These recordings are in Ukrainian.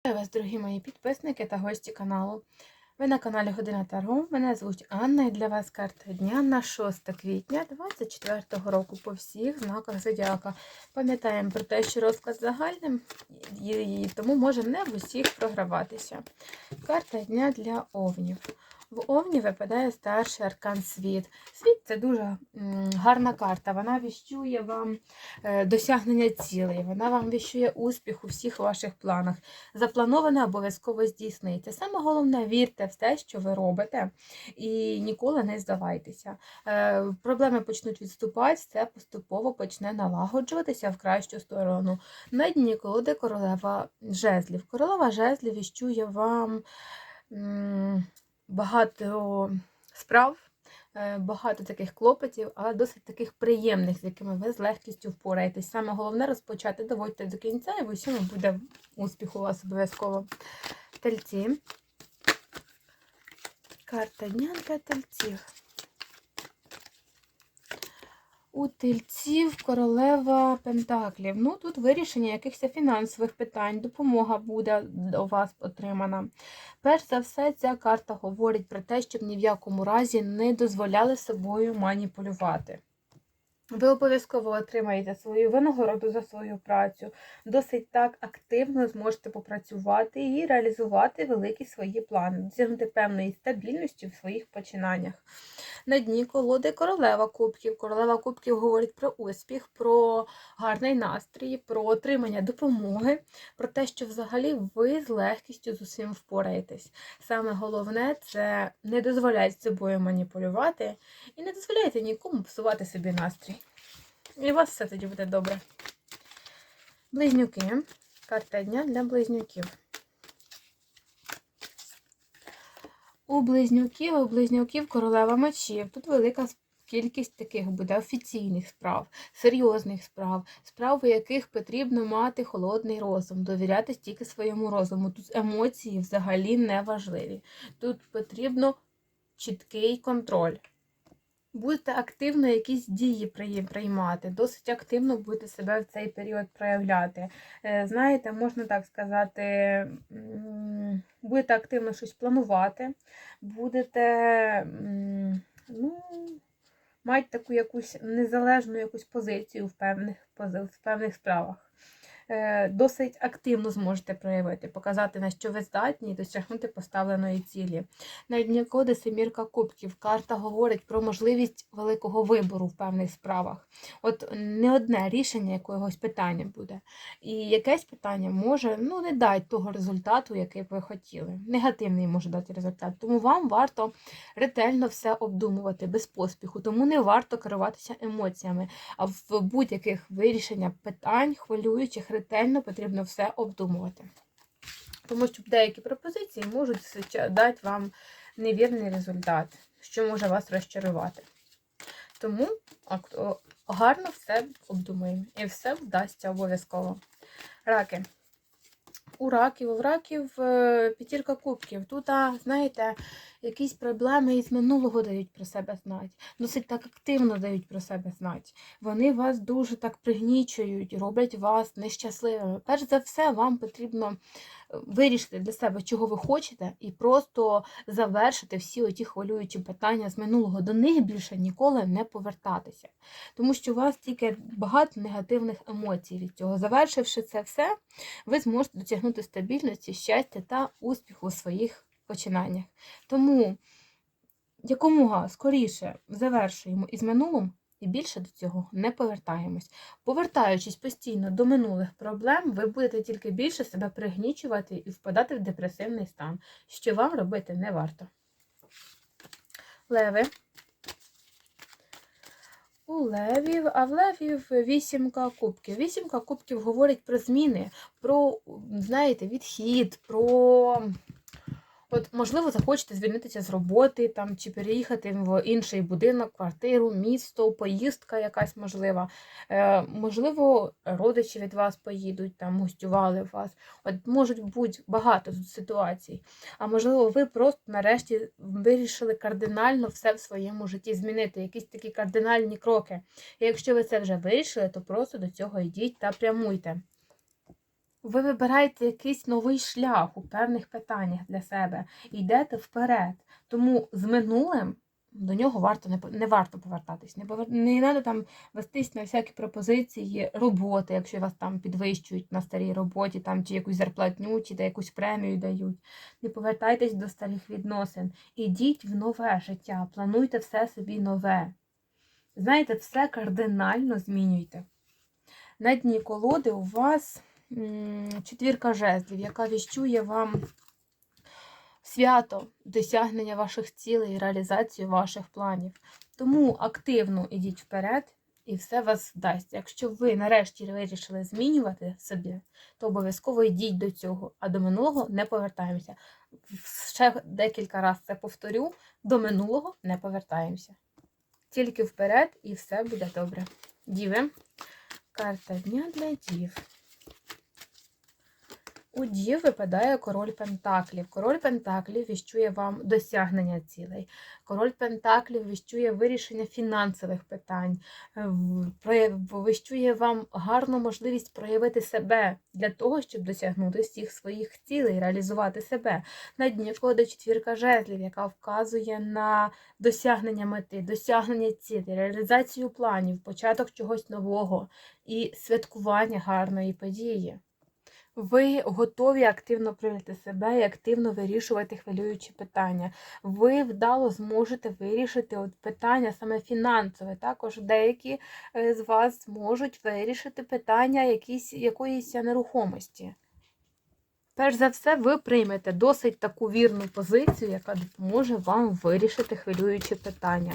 Вітаю вас, дорогі мої підписники та гості каналу. Ви на каналі Година Таро. Мене звуть Анна і для вас карта дня на 6 квітня 2024 року по всіх знаках зодіака. Пам'ятаємо про те, що розклад загальним, і тому може не в усіх програватися. Карта дня для овнів. В Овні випадає старший аркан світ. Світ це дуже гарна карта. Вона віщує вам е, досягнення цілей, вона вам віщує успіх у всіх ваших планах. Заплановане обов'язково здійсниться. Саме головне, вірте в те, що ви робите, і ніколи не здавайтеся. Е, проблеми почнуть відступати, це поступово почне налагоджуватися в кращу сторону. На дні колоди королева жезлів. Королева жезлів віщує вам. Багато справ, е, багато таких клопотів, але досить таких приємних, з якими ви з легкістю впораєтесь. Саме головне розпочати, доводьте до кінця, і в усьому буде успіх у вас обов'язково. Тельці. Карта дня для тельців. У тельців королева Пентаклів. Ну, тут вирішення якихось фінансових питань, допомога буде до вас отримана. Перш за все, ця карта говорить про те, щоб ні в якому разі не дозволяли собою маніпулювати. Ви обов'язково отримаєте свою винагороду за свою працю, досить так активно зможете попрацювати і реалізувати великі свої плани, досягнути певної стабільності в своїх починаннях. На дні колоди королева кубків. Королева кубків говорить про успіх, про гарний настрій, про отримання допомоги, про те, що взагалі ви з легкістю з усім впораєтесь. Саме головне це не дозволяйте собою маніпулювати і не дозволяйте нікому псувати собі настрій. І у вас все тоді буде добре. Близнюки. Карта дня для близнюків. У близнюків, у близнюків королева мечів. Тут велика кількість таких буде офіційних справ, серйозних справ, справ, у яких потрібно мати холодний розум, довіряти тільки своєму розуму. Тут емоції взагалі не важливі. Тут потрібно чіткий контроль. Будете активно якісь дії приймати, досить активно будете себе в цей період проявляти. Е, знаєте, можна так сказати, будете активно щось планувати, будете ну, мати таку якусь незалежну якусь позицію в певних, в певних справах. Е, досить активно зможете проявити, показати, на що ви здатні досягнути поставленої цілі. На дні коди Семірка Кубків. Карта говорить про можливість великого вибору в певних справах. От не одне рішення якогось питання буде. І якесь питання може ну, не дати того результату, який ви хотіли. Негативний може дати результат. Тому вам варто ретельно все обдумувати без поспіху, тому не варто керуватися емоціями, а в будь-яких вирішеннях питань, хвилюючих ретельно потрібно все обдумувати. Тому що деякі пропозиції можуть дати вам невірний результат, що може вас розчарувати. Тому гарно все обдумуємо. І все вдасться обов'язково. Раки. У раків, у раків е, п'ятірка кубків. Тут, знаєте, якісь проблеми із минулого дають про себе знати. Досить так активно дають про себе знати. Вони вас дуже так пригнічують, роблять вас нещасливими. Перш за все, вам потрібно вирішити для себе, чого ви хочете, і просто завершити всі оті хвилюючі питання з минулого. До них більше ніколи не повертатися. Тому що у вас тільки багато негативних емоцій від цього. Завершивши це все, ви зможете досягнути стабільності, щастя та успіху у своїх починаннях. Тому якомога скоріше завершуємо із минулим і більше до цього не повертаємось. Повертаючись постійно до минулих проблем, ви будете тільки більше себе пригнічувати і впадати в депресивний стан, що вам робити не варто. Леви. У левів, а в левів вісімка кубків. Вісімка кубків говорить про зміни, про, знаєте, відхід, про От, можливо, захочете звільнитися з роботи там, чи переїхати в інший будинок, квартиру, місто, поїздка якась можлива. Е, Можливо, родичі від вас поїдуть, там гостювали вас. От Можуть бути багато ситуацій. А можливо, ви просто нарешті вирішили кардинально все в своєму житті змінити, якісь такі кардинальні кроки. І якщо ви це вже вирішили, то просто до цього йдіть та прямуйте. Ви вибираєте якийсь новий шлях у певних питаннях для себе і йдете вперед. Тому з минулим до нього варто не, не варто повертатись. Не, повер... не треба там вестись на всякі пропозиції роботи, якщо вас там підвищують на старій роботі, там чи якусь зарплатню, чи де якусь премію дають. Не повертайтесь до старих відносин. Ідіть в нове життя, плануйте все собі нове. Знаєте, все кардинально змінюйте. На дні колоди у вас четвірка жезлів, яка віщує вам свято досягнення ваших цілей, і реалізацію ваших планів. Тому активно ідіть вперед, і все вас вдасться. Якщо ви нарешті вирішили змінювати собі, то обов'язково йдіть до цього, а до минулого не повертаємося. Ще декілька разів це повторю: до минулого не повертаємося. Тільки вперед, і все буде добре. Діви. Карта дня для дів. У дів випадає король Пентаклів. Король Пентаклів віщує вам досягнення цілей. Король Пентаклів віщує вирішення фінансових питань, е, в- прояв- віщує вам гарну можливість проявити себе для того, щоб досягнути всіх своїх цілей, реалізувати себе. На дні колоди четвірка жезлів, яка вказує на досягнення мети, досягнення цілей, реалізацію планів, початок чогось нового і святкування гарної події. Ви готові активно проявити себе і активно вирішувати хвилюючі питання. Ви вдало зможете вирішити от питання саме фінансове. Також деякі е, з вас зможуть вирішити питання якісь, якоїсь нерухомості. Перш за все, ви приймете досить таку вірну позицію, яка допоможе вам вирішити хвилюючі питання.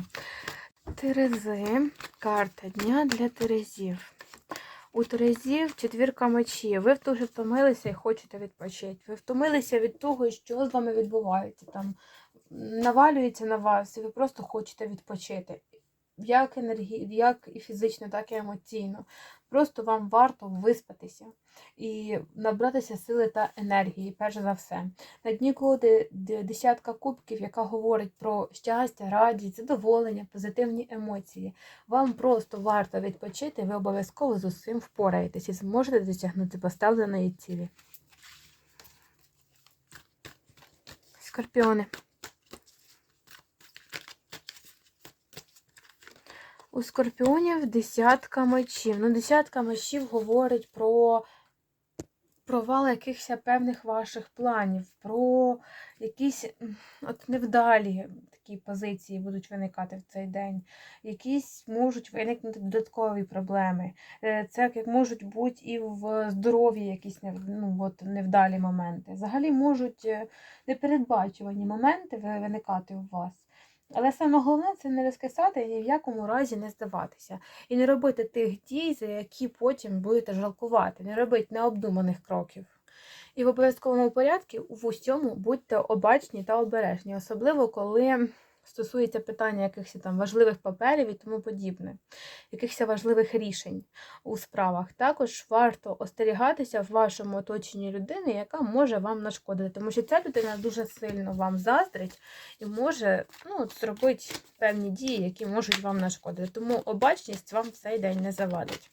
Терези, карта дня для Терезів. У Терезів четвірка мечів. Ви дуже втомилися і хочете відпочити. Ви втомилися від того, що з вами відбувається. Там навалюється на вас, і ви просто хочете відпочити. Як, енергі... як і фізично, так і емоційно. Просто вам варто виспатися і набратися сили та енергії, перш за все. На дні колоди десятка кубків, яка говорить про щастя, радість, задоволення, позитивні емоції. Вам просто варто відпочити, ви обов'язково з усім впораєтесь і зможете досягнути поставленої цілі. Скорпіони. У скорпіонів десятка мечів. Ну, десятка мечів говорить про провал якихось певних ваших планів, про якісь от невдалі такі позиції будуть виникати в цей день. Якісь можуть виникнути додаткові проблеми. Е, Це як можуть бути і в здоров'ї якісь ну, от, невдалі моменти. Взагалі можуть е, непередбачувані моменти виникати у вас. Але саме головне це не розкисати і ні в якому разі не здаватися. І не робити тих дій, за які потім будете жалкувати, не робити необдуманих кроків. І в обов'язковому порядку в усьому будьте обачні та обережні, особливо коли стосується питання якихось там важливих паперів і тому подібне, якихось важливих рішень у справах. Також варто остерігатися в вашому оточенні людини, яка може вам нашкодити, тому що ця людина дуже сильно вам заздрить і може ну, зробити певні дії, які можуть вам нашкодити. Тому обачність вам цей день не завадить.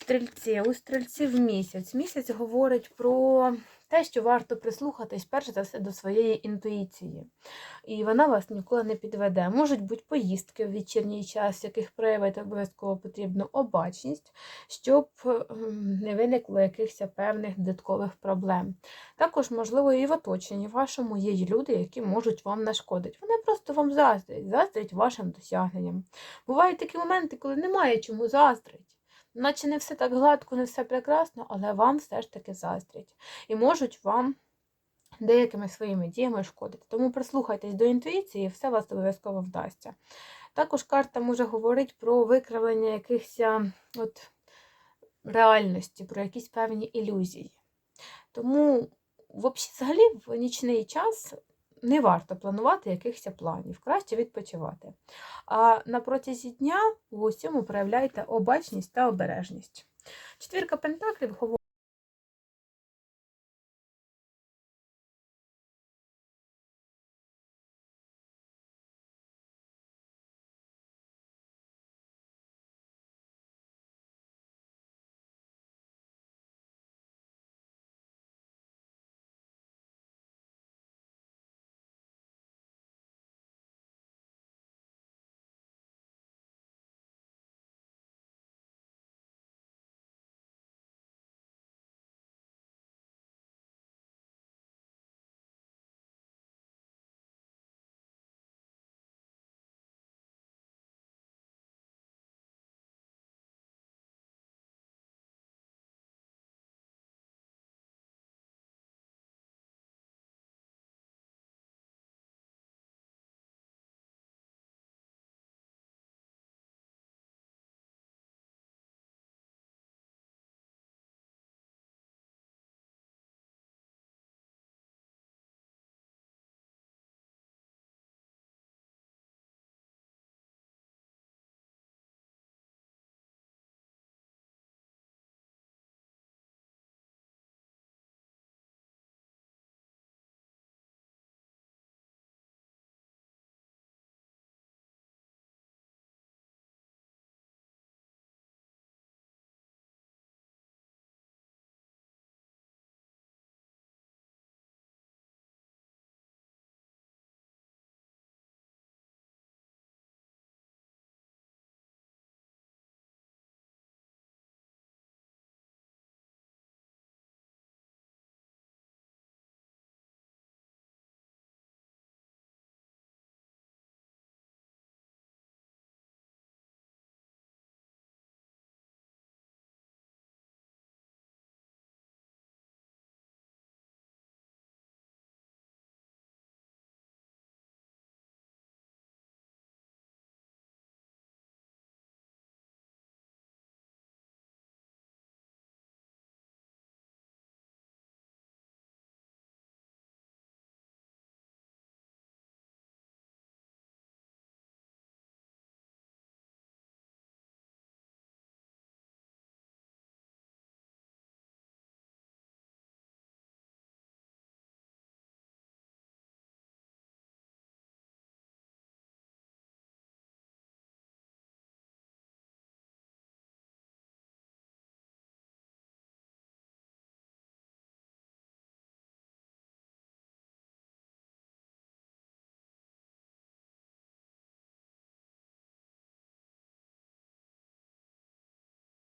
Стрільці, у стрільців місяць. Місяць говорить про те, що варто прислухатись перш за все до своєї інтуїції. І вона вас ніколи не підведе. Можуть бути поїздки в вечірній час, яких проявити обов'язково потрібну обачність, щоб ем, не виникло якихось певних додаткових проблем. Також, можливо, і в оточенні вашому є люди, які можуть вам нашкодити. Вони просто вам заздрять, заздрять вашим досягненням. Бувають такі моменти, коли немає чому заздрить. Наче не все так гладко, не все прекрасно, але вам все ж таки заздрять. І можуть вам деякими своїми діями шкодити. Тому прислухайтесь до інтуїції, все вас обов'язково вдасться. Також карта може говорити про викривлення якихось от, реальності, про якісь певні ілюзії. Тому, взагалі, в нічний час не варто планувати якихось планів, краще відпочивати. А на протязі дня в усьому проявляйте обачність та обережність. Четвірка пентаклів говорить.